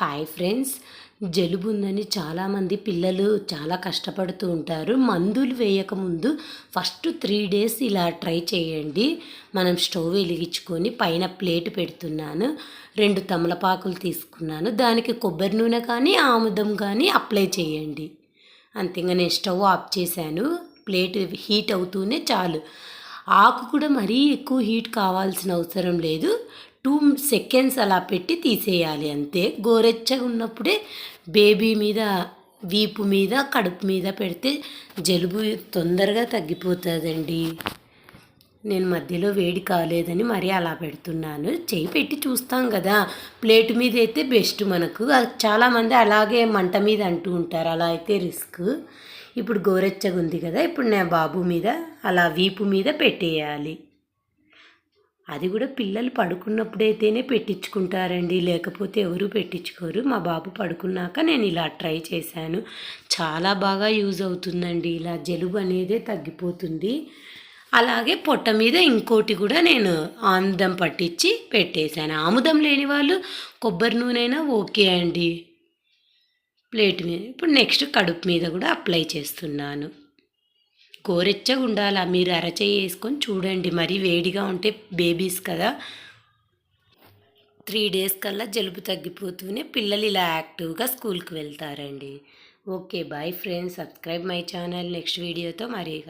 Hi friends జలుబు ఉందని చాలామంది పిల్లలు చాలా కష్టపడుతూ ఉంటారు. మందులు వేయకముందు ఫస్ట్ త్రీ డేస్ ఇలా ట్రై చేయండి. మనం స్టవ్ వెలిగించుకొని పైన ప్లేట్ పెడుతున్నాను. రెండు తమలపాకులు తీసుకున్నాను. దానికి కొబ్బరి నూనె కానీ ఆముదం కానీ అప్లై చేయండి. అంతే ఇంకా నేను స్టవ్ ఆఫ్ చేశాను. ప్లేట్ హీట్ అవుతూనే చాలు. ఆకు కూడా మరీ ఎక్కువ హీట్ కావాల్సిన అవసరం లేదు. టూ సెకండ్స్ అలా పెట్టి తీసేయాలి అంతే. గోరెచ్చగా ఉన్నప్పుడే బేబీ మీద వీపు మీద కడుపు మీద పెడితే జలుబు తొందరగా తగ్గిపోతుందండి. నేను మధ్యలో వేడి కాలేదని మరీ అలా పెడుతున్నాను. చేయి పెట్టి చూస్తాం కదా. ప్లేట్ మీద అయితే బెస్ట్ మనకు. చాలామంది అలాగే మంట మీద అంటూ ఉంటారు. అలా అయితే రిస్క్. ఇప్పుడు గోరెచ్చగా ఉంది కదా. ఇప్పుడు నా బాబు మీద అలా వీపు మీద పెట్టేయాలి. అది కూడా పిల్లలు పడుకున్నప్పుడైతేనే పెట్టించుకుంటారండి. లేకపోతే ఎవరు పెట్టించుకోరు. మా బాబు పడుకున్నాక నేను ఇలా ట్రై చేశాను. చాలా బాగా యూజ్ అవుతుందండి. ఇలా జలుబు అనేదే తగ్గిపోతుంది. అలాగే పొట్ట మీద ఇంకోటి కూడా నేను ఆముదం పట్టించి పెట్టేశాను. ఆముదం లేని వాళ్ళు కొబ్బరి నూనె ఓకే అండి. ప్లేట్ మీద ఇప్పుడు నెక్స్ట్ కడుపు మీద కూడా అప్లై చేస్తున్నాను. గోరెచ్చగా ఉండాలా? మీరు అరచేయి వేసుకొని చూడండి. మరీ వేడిగా ఉంటే బేబీస్ కదా. త్రీ డేస్ కల్లా జలుబు తగ్గిపోతూనే పిల్లలు ఇలా యాక్టివ్గా స్కూల్కి వెళ్తారండి. Okay bye friends. Subscribe my channel. Next వీడియోతో మరీ